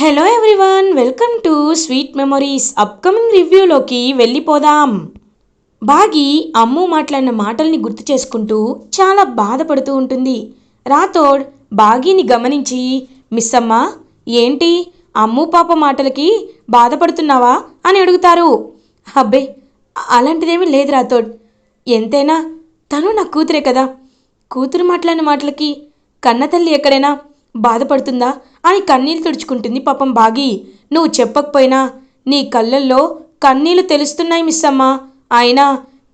Hello everyone welcome to sweet memories upcoming రివ్యూలోకి వెళ్ళిపోదాం. బాగి అమ్ము మాట్లాడిన మాటల్ని గుర్తు చేసుకుంటూ చాలా బాధపడుతూ ఉంటుంది. రాథోడ్ బాగీని గమనించి మిస్ అమ్మ ఏంటి? అమ్ము పాప మాటలకి బాధపడుతున్నావా? అని అడుగుతారు. అబ్బే అలాంటిదేమీ లేదు రాథోడ్. ఎంతైనా తను నా కూతురే కదా. కూతురు మాట్లాడిన మాటలకి కన్నతల్లి ఎక్కడైనా బాధపడుతుందా? అని కన్నీళ్ళు తుడుచుకుంటుంది పాపం బాగి. నువ్వు చెప్పకపోయినా నీ కళ్ళల్లో కన్నీళ్ళు తెలుస్తున్నాయి మిస్ అమ్మ అయినా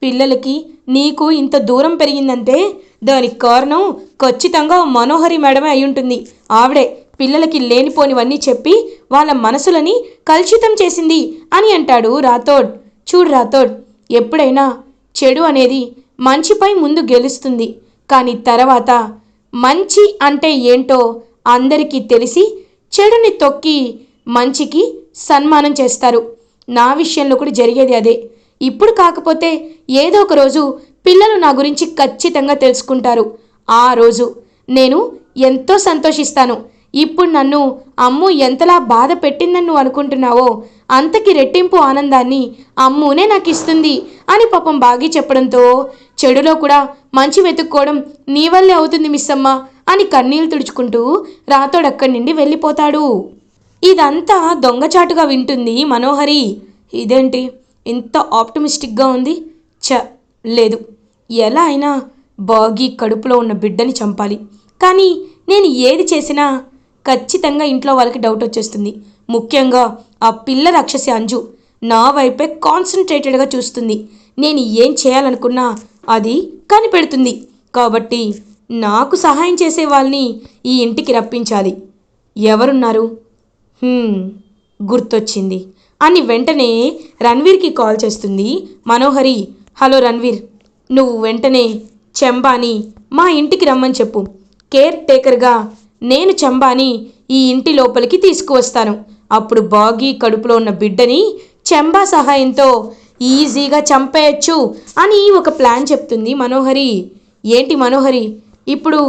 పిల్లలకి నీకు ఇంత దూరం పెరిగిందంటే దానికి కారణం ఖచ్చితంగా మనోహరి మేడమే అయి ఉంటుంది ఆవిడే పిల్లలకి లేనిపోనివన్నీ చెప్పి వాళ్ళ మనసులని కలుషితం చేసింది అని అంటాడు రాథోడ్. చూడు రాథోడ్ ఎప్పుడైనా చెడు అనేది మంచిపై ముందు గెలుస్తుంది. కానీ తర్వాత మంచి అంటే ఏంటో అందరికీ తెలిసి చెడుని తొక్కి మంచికి సన్మానం చేస్తారు. నా విషయంలో కూడా జరిగేది అదే. ఇప్పుడు కాకపోతే ఏదో ఒక రోజు పిల్లలు నా గురించి ఖచ్చితంగా తెలుసుకుంటారు. ఆ రోజు నేను ఎంతో సంతోషిస్తాను. ఇప్పుడు నన్ను అమ్ము ఎంతలా బాధ పెట్టిందని నువ్వు అనుకుంటున్నావో అంతకి రెట్టింపు ఆనందాన్ని అమ్మునే నాకు ఇస్తుంది అని పాపం బాగి చెప్పడంతో చెడులో కూడా మంచి వెతుక్కోవడం నీ వల్లే అవుతుంది మిస్సమ్మ అని కన్నీళ్ళు తుడుచుకుంటూ రాతోడక్కడి నుండి వెళ్ళిపోతాడు. ఇదంతా దొంగచాటుగా వింటుంది మనోహరి. ఇదేంటి? ఇంత ఆప్టమిస్టిక్గా ఉంది? చ లేదు. ఎలా అయినా బాగి కడుపులో ఉన్న బిడ్డని చంపాలి. కానీ నేను ఏది చేసినా ఖచ్చితంగా ఇంట్లో వాళ్ళకి డౌట్ వచ్చేస్తుంది. ముఖ్యంగా ఆ పిల్ల రాక్షసి అంజు. నా వైపే కాన్సన్ట్రేటెడ్గా చూస్తుంది. నేను ఏం చేయాలనుకున్నా అది కనిపెడుతుంది. కాబట్టి నాకు సహాయం చేసే వాళ్ళని ఈ ఇంటికి రప్పించాలి. ఎవరున్నారు? గుర్తొచ్చింది. అని వెంటనే రణ్వీర్కి కాల్ చేస్తుంది. మనోహరి హలో రణ్వీర్ నువ్వు వెంటనే చెంబాని మా ఇంటికి రమ్మని చెప్పు. కేర్ టేకర్గా నేను చెంబాని ఈ ఇంటి లోపలికి తీసుకువస్తాను. అప్పుడు బాగి కడుపులో ఉన్న బిడ్డని చెంబా సహాయంతో ఈజీగా చంపేయచ్చు అని ఒక ప్లాన్ చెప్తుంది మనోహరి. ఏంటి మనోహరి? ఇప్పుడు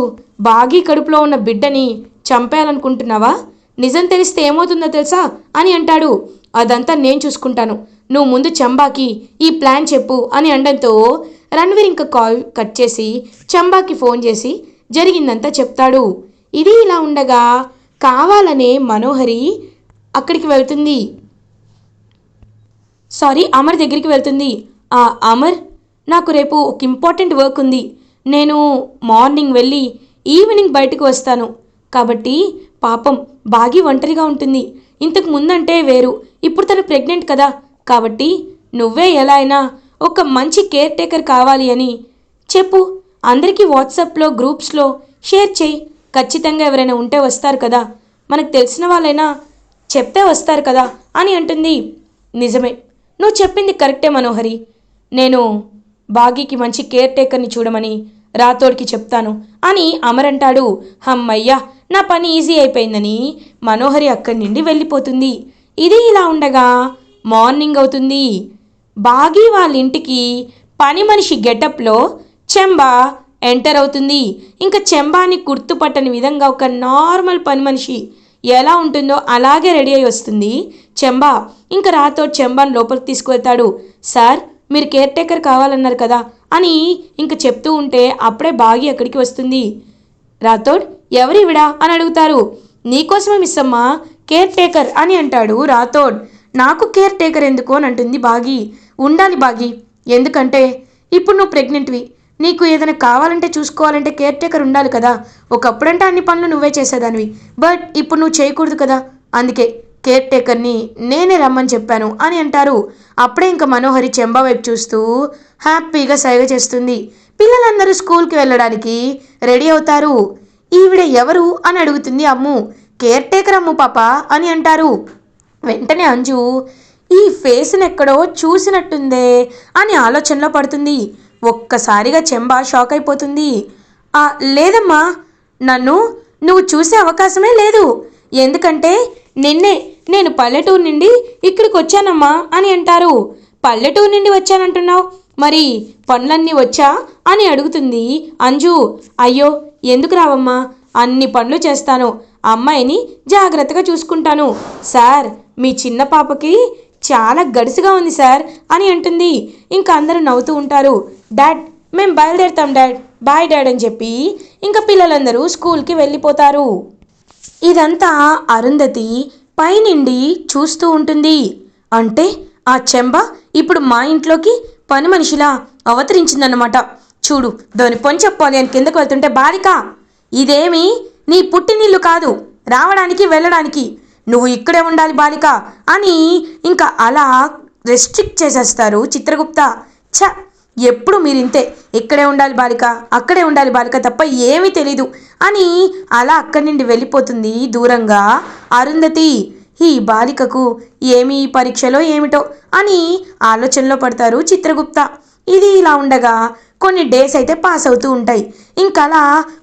బాగి కడుపులో ఉన్న బిడ్డని చంపేయాలనుకుంటున్నావా? నిజం తెలిస్తే ఏమవుతుందో తెలుసా? అని అంటాడు. అదంతా నేను చూసుకుంటాను. నువ్వు ముందు చంబాకి ఈ ప్లాన్ చెప్పు అని అనడంతో రణ్వీర్ ఇంకా కాల్ కట్ చేసి చంబాకి ఫోన్ చేసి జరిగిందంతా చెప్తాడు. ఇది ఇలా ఉండగా కావాలనే మనోహరి అక్కడికి వెళ్తుంది. సారీ అమర్ దగ్గరికి వెళ్తుంది. ఆ అమర్ నాకు రేపు ఒక ఇంపార్టెంట్ వర్క్ ఉంది. నేను మార్నింగ్ వెళ్ళి ఈవినింగ్ బయటకు వస్తాను. కాబట్టి పాపం బాగి ఒంటరిగా ఉంటుంది. ఇంతకు ముందంటే వేరు ఇప్పుడు తను ప్రెగ్నెంట్ కదా. కాబట్టి నువ్వే ఎలా అయినా ఒక మంచి కేర్ టేకర్ కావాలి అని. చెప్పు అందరికీ వాట్సాప్లో గ్రూప్స్లో షేర్ చేయి. ఖచ్చితంగా ఎవరైనా ఉంటే వస్తారు కదా. మనకు తెలిసిన వాళ్ళైనా చెప్తే వస్తారు కదా అని అంటుంది. నిజమే. నువ్వు చెప్పింది కరెక్టే మనోహరి. నేను బాగీకి మంచి కేర్ టేకర్ని చూడమని రాతోడికి చెప్తాను. అని అమరంటాడు. హమ్మయ్యా నా పని ఈజీ అయిపోయిందని మనోహరి అక్కడి నుండి వెళ్ళిపోతుంది. ఇది ఇలా ఉండగా మార్నింగ్ అవుతుంది. బాగీ వాళ్ళ ఇంటికి పని మనిషి గెటప్లో చెంబా ఎంటర్ అవుతుంది. ఇంకా చెంబాని గుర్తుపట్టని విధంగా ఒక నార్మల్ పని మనిషి ఎలా ఉంటుందో అలాగే రెడీ అయి వస్తుంది. చెంబా ఇంకా రాతో చెంబాను లోపలికి తీసుకువెళ్తాడు. సార్ మీరు కేర్ టేకర్ కావాలన్నారు కదా అని ఇంక చెప్తూ ఉంటే అప్పుడే బాగి అక్కడికి వస్తుంది. రాథోడ్ ఎవరివిడా అని అడుగుతారు. నీకోసమే మిస్ అమ్మా కేర్ టేకర్ అని అంటాడు రాథోడ్. నాకు కేర్ టేకర్ ఎందుకు? అని అంటుంది బాగి. ఉండాలి బాగి. ఎందుకంటే ఇప్పుడు నువ్వు ప్రెగ్నెంట్వి. నీకు ఏదైనా కావాలంటే చూసుకోవాలంటే కేర్ టేకర్ ఉండాలి కదా. ఒకప్పుడంటే అన్ని పనులు నువ్వే చేసేదానివి. బట్ ఇప్పుడు నువ్వు చేయకూడదు కదా. అందుకే కేర్ టేకర్ని నేనే రమ్మని చెప్పాను అని అంటారు. అప్పుడే ఇంకా మనోహరి చెంబా వైపు చూస్తూ హ్యాపీగా సైగ చేస్తుంది. పిల్లలందరూ స్కూల్కి వెళ్ళడానికి రెడీ అవుతారు. ఈవిడ ఎవరు అని అడుగుతుంది అమ్ము. కేర్ టేకర్ అమ్ము పాప అని అంటారు. వెంటనే అంజు ఈ ఫేస్ని ఎక్కడో చూసినట్టుందే అని ఆలోచనలో పడుతుంది. ఒక్కసారిగా చెంబ షాక్ అయిపోతుంది. "ఆ, లేదమ్మా నన్ను నువ్వు చూసే అవకాశమే లేదు. ఎందుకంటే నిన్నే నేను పల్లెటూరు నుండి ఇక్కడికి వచ్చానమ్మా అని అంటారు. పల్లెటూరు నుండి వచ్చానంటున్నావు? మరి పనులన్నీ వచ్చా? అని అడుగుతుంది అంజు. అయ్యో ఎందుకు రావమ్మా? అన్ని పనులు చేస్తాను. అమ్మాయిని జాగ్రత్తగా చూసుకుంటాను. సార్ మీ చిన్న పాపకి చాలా గడుసుగా ఉంది సార్ అని అంటుంది. ఇంకా అందరూ నవ్వుతూ ఉంటారు. డాడ్ మేము బయలుదేరుతాం డాడ్. బాయ్ డాడ్ అని చెప్పి ఇంకా పిల్లలందరూ స్కూల్కి వెళ్ళిపోతారు. ఇదంతా అరుంధతి పైనుండి చూస్తూ ఉంటుంది. అంటే ఆ చెంబ ఇప్పుడు మా ఇంట్లోకి పని మనిషిలా అవతరించిందన్నమాట. చూడు దాని పని చెప్పాలి అని కిందకు వెళ్తుంటే బాలిక ఇదేమి నీ పుట్టినిల్లు కాదు రావడానికి వెళ్ళడానికి. నువ్వు ఇక్కడే ఉండాలి బాలిక అని ఇంకా అలా రెస్ట్రిక్ట్ చేసేస్తారు చిత్రగుప్త. ఛ! ఎప్పుడు మీరు ఇంతే ఇక్కడే ఉండాలి బాలిక అక్కడే ఉండాలి బాలిక తప్ప ఏమీ తెలీదు. అని అలా అక్కడి నుండి వెళ్ళిపోతుంది దూరంగా అరుంధతి. ఈ బాలికకు ఏమి పరీక్షలో ఏమిటో అని ఆలోచనలో పడతారు చిత్రగుప్త. ఇది ఇలా ఉండగా కొన్ని డేస్ అయితే పాస్ అవుతూ ఉంటాయి. ఇంకలా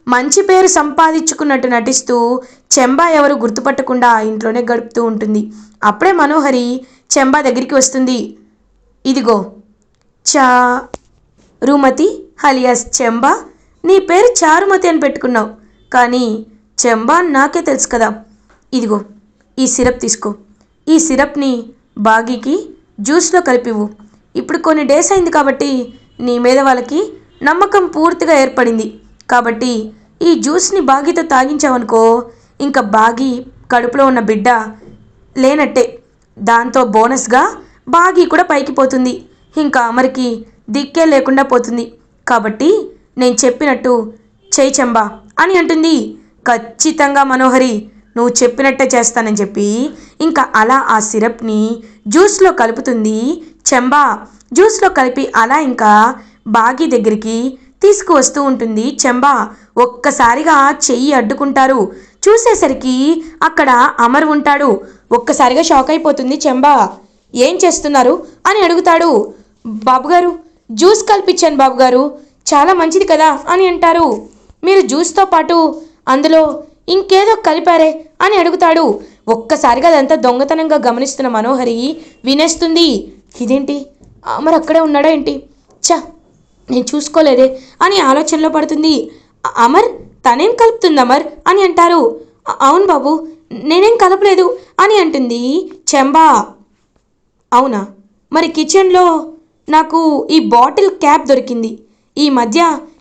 మంచి పేరు సంపాదించుకున్నట్టు నటిస్తూ చెంబా ఎవరు గుర్తుపట్టకుండా ఇంట్లోనే గడుపుతూ ఉంటుంది. అప్పుడే మనోహరి చెంబా దగ్గరికి వస్తుంది. ఇదిగో చా రుమతి హలియాస్ చెంబా నీ పేరు చారుమతి అని పెట్టుకున్నావు. కానీ చెంబా అని నాకే తెలుసు కదా. ఇదిగో ఈ సిరప్ తీసుకో. ఈ సిరప్ని బాగీకి జ్యూస్లో కలిపివ్వు. ఇప్పుడు కొన్ని డేస్ అయింది కాబట్టి నీ మీద వాళ్ళకి నమ్మకం పూర్తిగా ఏర్పడింది. కాబట్టి ఈ జ్యూస్ని బాగీతో తాగించావనుకో ఇంకా బాగి కడుపులో ఉన్న బిడ్డ లేనట్టే. దాంతో బోనస్గా బాగి కూడా పైకి పోతుంది. ఇంకా అమరికి దిక్కే లేకుండా పోతుంది. కాబట్టి నేను చెప్పినట్టు చేయి చెంబా అని అంటుంది. ఖచ్చితంగా మనోహరి నువ్వు చెప్పినట్టే చేస్తానని చెప్పి ఇంకా అలా ఆ సిరప్ని జ్యూస్లో కలుపుతుంది. చెంబా జ్యూస్లో కలిపి అలా ఇంకా బాగి దగ్గరికి తీసుకువస్తూ ఉంటుంది. చెంబా ఒక్కసారిగా చెయ్యి అడ్డుకుంటారు. చూసేసరికి అక్కడ అమర్ ఉంటాడు. ఒక్కసారిగా షాక్ అయిపోతుంది. చెంబా ఏం చేస్తున్నారు? అని అడుగుతాడు. బాబుగారు జ్యూస్ కల్పించాను బాబుగారు చాలా మంచిది కదా అని అంటారు. మీరు జ్యూస్తో పాటు అందులో ఇంకేదో కలిపారే అని అడుగుతాడు. ఒక్కసారిగా అదంతా దొంగతనంగా గమనిస్తున్న మనోహరి వినేస్తుంది. ఇదేంటి? అమర్ అక్కడే ఉన్నాడా ఏంటి? చ నేను చూసుకోలేదే అని ఆలోచనలో పడుతుంది. అమర్ తనేం కలుపుతుంది అమర్ అని అంటారు. అవును బాబు నేనేం కలపలేదు అని అంటుంది చెంబా. అవునా? మరి కిచెన్లో నాకు ఈ బాటిల్ క్యాప్ దొరికింది. ఈ మధ్య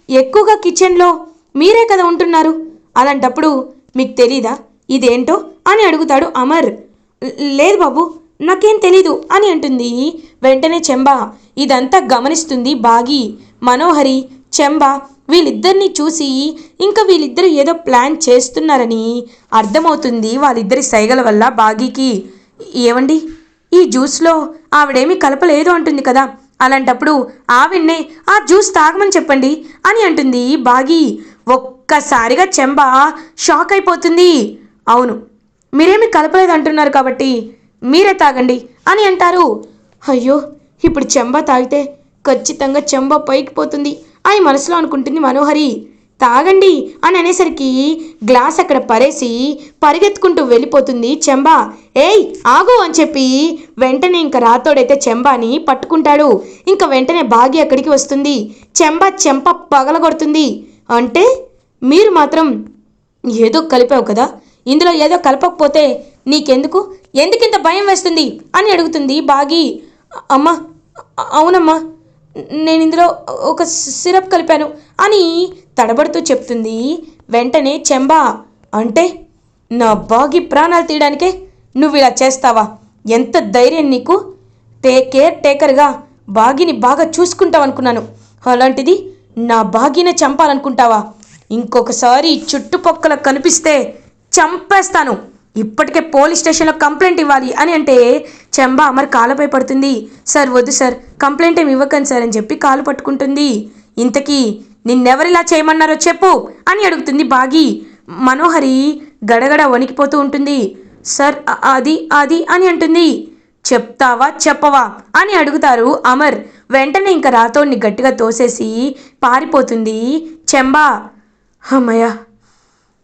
ఎక్కువగా కిచెన్లో మీరే కదా ఉంటున్నారు. అలాంటప్పుడు మీకు తెలీదా? ఇదేంటో? అని అడుగుతాడు అమర్. లేదు బాబు నాకేం తెలీదు అని అంటుంది. వెంటనే చెంబ ఇదంతా గమనిస్తుంది బాగి మనోహరి చెంబ వీళ్ళిద్దరిని చూసి ఇంకా వీళ్ళిద్దరూ ఏదో ప్లాన్ చేస్తున్నారని అర్థమవుతుంది వాళ్ళిద్దరి సైగల వల్ల బాగీకి. ఏవండి? ఈ జ్యూస్లో ఆవిడేమీ కలపలేదు అంటుంది కదా. అలాంటప్పుడు ఆవిడ్నే ఆ జ్యూస్ తాగమని చెప్పండి అని అంటుంది బాగి. ఒక్కసారిగా చెంబ షాక్ అయిపోతుంది. అవును మీరేమి కలపలేదు అంటున్నారు కాబట్టి మీరే తాగండి అని అంటారు. అయ్యో ఇప్పుడు చెంబ తాగితే ఖచ్చితంగా చెంబ పైకి పోతుంది అని మనసులో అనుకుంటుంది మనోహరి. తాగండి అని అనేసరికి గ్లాస్ అక్కడ పరేసి పరిగెత్తుకుంటూ వెళ్ళిపోతుంది చెంబా. ఏయ్ ఆగు అని చెప్పి వెంటనే ఇంక రాతోడైతే చెంబాని పట్టుకుంటాడు. ఇంకా వెంటనే బాగి అక్కడికి వస్తుంది. చెంబా చెంప పగలగొడుతుంది. అంటే మీరు మాత్రం ఏదో కలిపావు కదా? ఇందులో ఏదో కలపకపోతే నీకెందుకు? ఎందుకింత భయం వేస్తుంది? అని అడుగుతుంది బాగి. అమ్మా అవునమ్మా నేను ఇందులో ఒక సిరప్ కలిపాను అని తడబడుతూ చెప్తుంది వెంటనే చెంబా. అంటే నా బాగి ప్రాణాలు తీయడానికే నువ్వు ఇలా చేస్తావా? ఎంత ధైర్యం నీకు? టే కేర్ టేకర్గా బాగిని బాగా చూసుకుంటావు అనుకున్నాను అలాంటిది నా బాగిన చంపాలనుకుంటావా? ఇంకొకసారి చుట్టుపక్కల కనిపిస్తే చంపేస్తాను. ఇప్పటికే పోలీస్ స్టేషన్లో కంప్లైంట్ ఇవ్వాలి అని అంటే చెంబా మరి కాలపై పడుతుంది. సార్ వద్దు సార్. కంప్లైంట్ ఏమి ఇవ్వకండి సార్ అని చెప్పి కాలు పట్టుకుంటుంది. ఇంతకీ నిన్నెవరిలా చేయమన్నారో చెప్పు అని అడుగుతుంది బాగి. మనోహరి గడగడ వణికిపోతూ ఉంటుంది. సార్ అది అది అని అంటుంది. చెప్తావా చెప్పవా అని అడుగుతారు అమర్. వెంటనే ఇంకా రాతోడిని గట్టిగా తోసేసి పారిపోతుంది చెంబా. అమ్మయ్య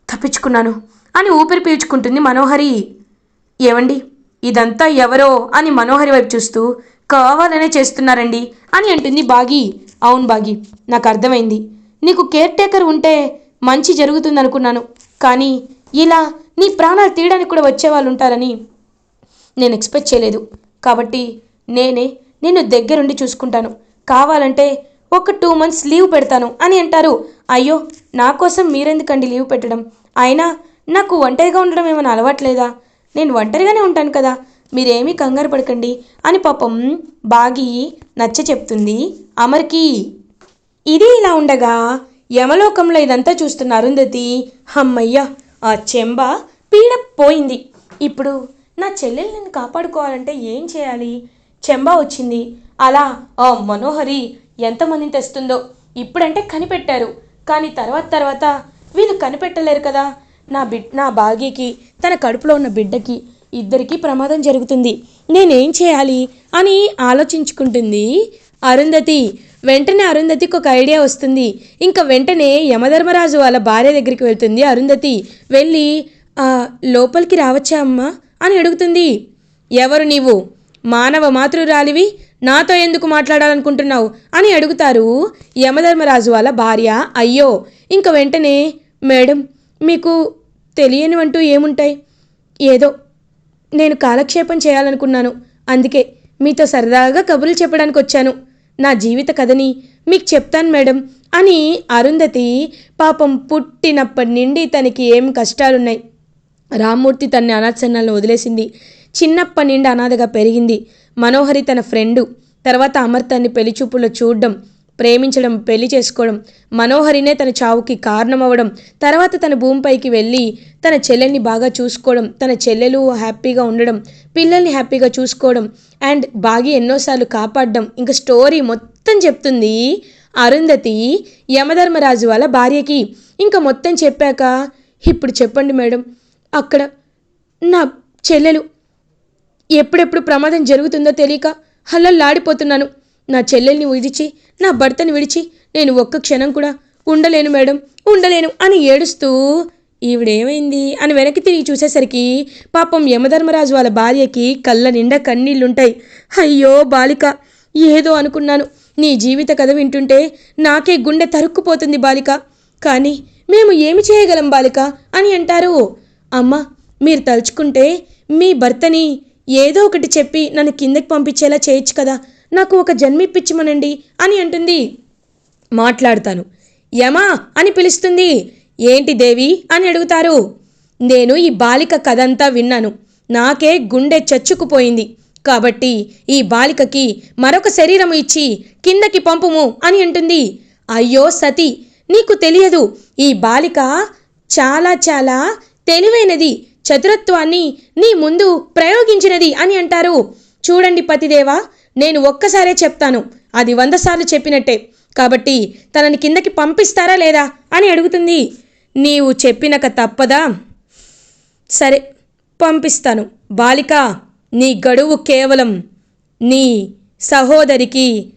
తప్పించుకున్నాను అని ఊపిరి పీల్చుకుంటుంది మనోహరి. ఏమండి ఇదంతా ఎవరో అని మనోహరి వైపు చూస్తూ కావాలనే చేస్తున్నారండి అని అంటుంది బాగి. అవును బాగి నాకు అర్థమైంది నీకు కేర్ టేకర్ ఉంటే మంచి జరుగుతుంది అనుకున్నాను కానీ ఇలా నీ ప్రాణాలు తీయడానికి కూడా వచ్చేవాళ్ళు ఉంటారని నేను ఎక్స్పెక్ట్ చేయలేదు. కాబట్టి నేనే నిన్ను దగ్గరుండి చూసుకుంటాను. కావాలంటే ఒక టూ మంత్స్ లీవ్ పెడతాను అని అంటారు. అయ్యో నా కోసం మీరెందుకండి లీవ్ పెట్టడం? అయినా నాకు ఒంటరిగా ఉండడం ఏమైనా అలవాట్లేదా? నేను ఒంటరిగానే ఉంటాను కదా. మీరేమీ కంగారు పడకండి అని పాపం బాగి నచ్చ చెప్తుంది అమర్కి. ఇది ఇలా ఉండగా యమలోకంలో ఇదంతా చూస్తున్న అరుంధతి అమ్మయ్య ఆ చెంబ పీడ పోయింది. ఇప్పుడు నా చెల్లెల్ని కాపాడుకోవాలంటే ఏం చేయాలి చెంబ వచ్చింది. అలా ఆ మనోహరి ఎంతమందిని తెస్తుందో ఇప్పుడంటే కనిపెట్టారు. కానీ తర్వాత తర్వాత వీళ్ళు కనిపెట్టలేరు కదా. నా బిడ్ నా భాగ్యకి తన కడుపులో ఉన్న బిడ్డకి ఇద్దరికీ ప్రమాదం జరుగుతుంది. నేనేం చేయాలి? అని ఆలోచించుకుంటుంది అరుంధతి. వెంటనే అరుంధతికి ఒక ఐడియా వస్తుంది. ఇంకా వెంటనే యమధర్మరాజు వాళ్ళ భార్య దగ్గరికి వెళ్తుంది అరుంధతి. వెళ్ళి లోపలికి రావచ్చా అమ్మా? అని అడుగుతుంది. ఎవరు నీవు? మానవ మాతృరాలివి? నాతో ఎందుకు మాట్లాడాలనుకుంటున్నావు? అని అడుగుతారు యమధర్మరాజు వాళ్ళ భార్య. అయ్యో ఇంక వెంటనే మేడం మీకు తెలియనివంటూ ఏముంటాయి? ఏదో నేను కాలక్షేపం చేయాలనుకున్నాను. అందుకే మీతో సరదాగా కబుర్లు చెప్పడానికి వచ్చాను నా జీవిత కథని మీకు చెప్తాను మేడం అని అరుంధతి పాపం పుట్టినప్పటి నుండి తనకి ఏం కష్టాలున్నాయి. రామ్మూర్తి తన్ని అనాథసన్నాలను వదిలేసింది. చిన్నప్పటి నుండి అనాథగా పెరిగింది. మనోహరి తన ఫ్రెండు. తర్వాత అమర్ తన్ని పెళ్ళి చూపుల్లో చూడడం. ప్రేమించడం పెళ్ళి చేసుకోవడం మనోహరినే తన చావుకి కారణమవ్వడం తర్వాత తన భూమిపైకి వెళ్ళి తన చెల్లెల్ని బాగా చూసుకోవడం తన చెల్లెలు హ్యాపీగా ఉండడం పిల్లల్ని హ్యాపీగా చూసుకోవడం అండ్ బాగా ఎన్నోసార్లు కాపాడడం. ఇంకా స్టోరీ మొత్తం చెప్తుంది అరుంధతి యమధర్మరాజు వాళ్ళ భార్యకి. ఇంకా మొత్తం చెప్పాక ఇప్పుడు చెప్పండి మేడం అక్కడ నా చెల్లెలు ఎప్పుడెప్పుడు ప్రమాదం జరుగుతుందో తెలియక హల్లల్లాడిపోతున్నాను. నా చెల్లెల్ని విడిచి నా భర్తని విడిచి నేను ఒక్క క్షణం కూడా ఉండలేను మేడం ఉండలేను అని ఏడుస్తూ ఈవిడేమైంది అని వెనక్కి తిరిగి చూసేసరికి పాపం యమధర్మరాజు వాళ్ళ భార్యకి కళ్ళ నిండా కన్నీళ్ళుంటాయి. అయ్యో బాలిక ఏదో అనుకున్నాను. నీ జీవిత కథ వింటుంటే నాకే గుండె తరుక్కుపోతుంది బాలిక. కానీ మేము ఏమి చేయగలం బాలిక అని అంటారు. అమ్మా మీరు తలుచుకుంటే మీ భర్తని ఏదో ఒకటి చెప్పి నన్ను కిందకి పంపించేలా చేయొచ్చు కదా. నాకు ఒక జన్మిప్పించమనండి అని అంటుంది. మాట్లాడతాను. యమా అని పిలుస్తుంది. ఏంటి దేవి అని అడుగుతారు. నేను ఈ బాలిక కథంతా విన్నాను. నాకే గుండె చచ్చుకుపోయింది. కాబట్టి ఈ బాలికకి మరొక శరీరము ఇచ్చి కిందకి పంపుము అని అంటుంది. అయ్యో సతి! నీకు తెలియదు ఈ బాలిక చాలా చాలా తెలివైనది. చతురత్వాన్ని నీ ముందు ప్రయోగించినది అని అంటారు. చూడండి పతిదేవా నేను ఒక్కసారే చెప్తాను. అది వంద సార్లు చెప్పినట్టే. కాబట్టి తనని కిందకి పంపిస్తారా లేదా అని అడుగుతుంది. నీవు చెప్పినక తప్పదా? సరే పంపిస్తాను. బాలిక నీ గడువు కేవలం నీ సహోదరికి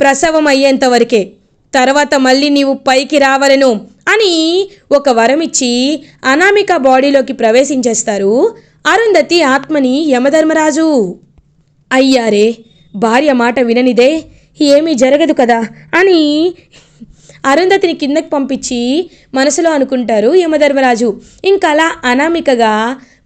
ప్రసవం అయ్యేంత వరకే. తర్వాత మళ్ళీ నీవు పైకి రావలను అని ఒక వరం ఇచ్చి అనామిక బాడీలోకి ప్రవేశించేస్తారు అరుంధతి ఆత్మని యమధర్మరాజు. అయ్యారే భార్య మాట విననిదే ఏమీ జరగదు కదా అని అరుంధతిని కిందకు పంపించి మనసులో అనుకుంటారు యమధర్మరాజు. ఇంకా అలా అనామికగా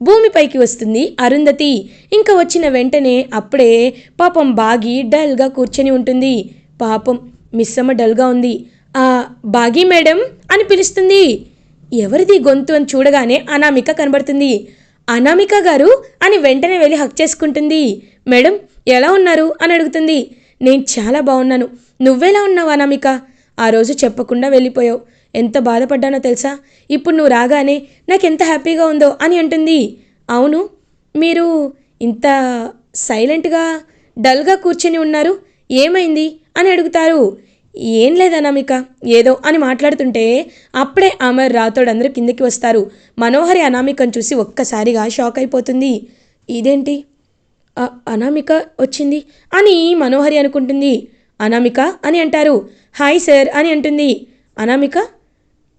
భూమిపైకి వస్తుంది అరుంధతి. ఇంకా వచ్చిన వెంటనే అప్పుడే పాపం బాగి డల్గా కూర్చొని ఉంటుంది. పాపం మిస్సమ్మ డల్గా ఉంది. ఆ బాగి మేడం అని పిలుస్తుంది. ఎవరిది గొంతు అని చూడగానే అనామిక కనబడుతుంది. అనామిక గారు అని వెంటనే వెళ్ళి హక్ చేసుకుంటుంది. మేడం ఎలా ఉన్నారు? అని అడుగుతుంది. నేను చాలా బాగున్నాను నువ్వెలా ఉన్నావు అనామిక? ఆ రోజు చెప్పకుండా వెళ్ళిపోయావు. ఎంత బాధపడ్డానో తెలుసా? ఇప్పుడు నువ్వు రాగానే నాకు ఎంత హ్యాపీగా ఉందో అని అంటుంది. అవును. మీరు ఇంత సైలెంట్గా డల్గా కూర్చొని ఉన్నారు. ఏమైంది? అని అడుగుతారు. ఏం లేదు అనామిక. ఏదో అని మాట్లాడుతుంటే అప్పుడే అమర్ రాతోడందరూ కిందకి వస్తారు. మనోహరి అనామికను చూసి ఒక్కసారిగా షాక్ అయిపోతుంది. ఇదేంటి? అనామిక వచ్చింది అని మనోహరి అనుకుంటుంది. అనామిక అని అంటారు. హాయ్ సార్ అని అంటుంది. Anamika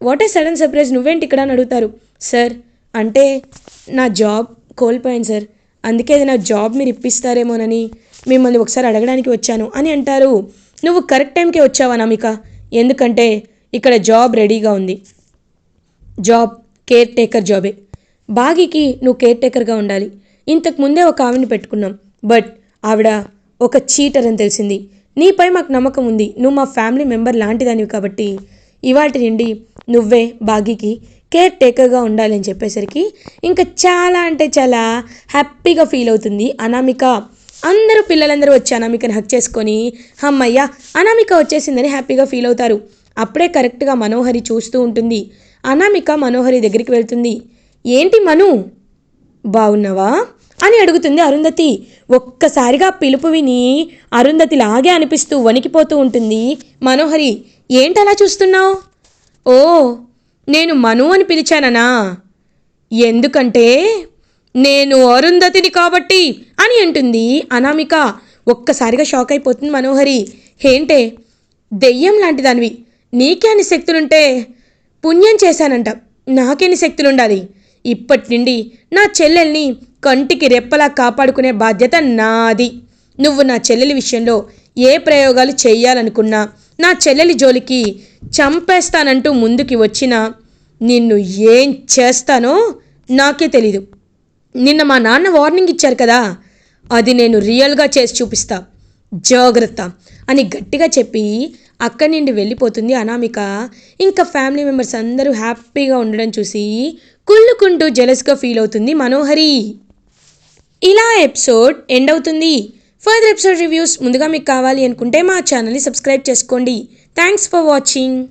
what a sudden surprise నువ్వేంటి ఇక్కడ? అని అడుగుతారు. సార్ అంటే నా జాబ్ కోల్పోయాను సార్. అందుకే అది నా జాబ్ మీరు ఇప్పిస్తారేమోనని మిమ్మల్ని ఒకసారి అడగడానికి వచ్చాను అని అంటారు. నువ్వు కరెక్ట్ టైంకే వచ్చావు అనామిక. ఎందుకంటే ఇక్కడ జాబ్ రెడీగా ఉంది. జాబ్ కేర్ టేకర్ జాబే. బాగీకి నువ్వు కేర్ టేకర్గా ఉండాలి. ఇంతకు ముందే ఒక ఆవిడని పెట్టుకున్నాం. బట్ ఆవిడ ఒక చీటర్ అని తెలిసింది. నీపై మాకు నమ్మకం ఉంది. నువ్వు మా ఫ్యామిలీ మెంబర్ లాంటిదానివి కాబట్టి ఇవాటి నుండి నువ్వే బాగీకి కేర్ టేకర్గా ఉండాలి అని చెప్పేసరికి ఇంకా చాలా అంటే చాలా హ్యాపీగా ఫీల్ అవుతుంది. అనామిక అందరూ పిల్లలందరూ వచ్చి అనామికని హక్ చేసుకొని అమ్మయ్య అనామిక వచ్చేసిందని హ్యాపీగా ఫీల్ అవుతారు. అప్పుడే కరెక్ట్గా మనోహరి చూస్తూ ఉంటుంది. అనామిక మనోహరి దగ్గరికి వెళ్తుంది. ఏంటి మను? బాగున్నావా అని అడుగుతుంది అరుంధతి. ఒక్కసారిగా పిలుపు విని అరుంధతి లాగే అనిపిస్తూ వణికిపోతూ ఉంటుంది. మనోహరి ఏంటలా చూస్తున్నావు? ఓ నేను మను అని పిలిచాననా? ఎందుకంటే నేను అరుంధతిని కాబట్టి అని అంటుంది అనామిక. ఒక్కసారిగా షాక్ అయిపోతుంది మనోహరి. ఏంటే దెయ్యం లాంటి దానివి నీకే అన్ని శక్తులుంటే పుణ్యం చేశానంట. నాకెన్ని శక్తులుండాలి? ఇప్పటి నుండి నా చెల్లెల్ని కంటికి రెప్పలా కాపాడుకునే బాధ్యత నాది. నువ్వు నా చెల్లెలి విషయంలో ఏ ప్రయోగాలు చేయాలనుకున్నా నా చెల్లెలి జోలికి చంపేస్తానంటూ ముందుకి వచ్చినా నిన్ను ఏం చేస్తానో నాకే తెలీదు. నిన్న మా నాన్న వార్నింగ్ ఇచ్చారు కదా అది నేను రియల్గా చేసి చూపిస్తా. జాగ్రత్త అని గట్టిగా చెప్పి అక్కడి నుండి వెళ్ళిపోతుంది అనామిక. ఇంకా ఫ్యామిలీ మెంబర్స్ అందరూ హ్యాపీగా ఉండడం చూసి కుళ్ళుకుంటూ జెలస్గా ఫీల్ అవుతుంది మనోహరి. ఇలా ఎపిసోడ్ ఎండ్ అవుతుంది. ఫర్దర్ ఎపిసోడ్ రివ్యూస్ ముందుగా మీకు కావాలి అనుకుంటే మా ఛానల్ని సబ్స్క్రైబ్ చేసుకోండి. Thanks for watching.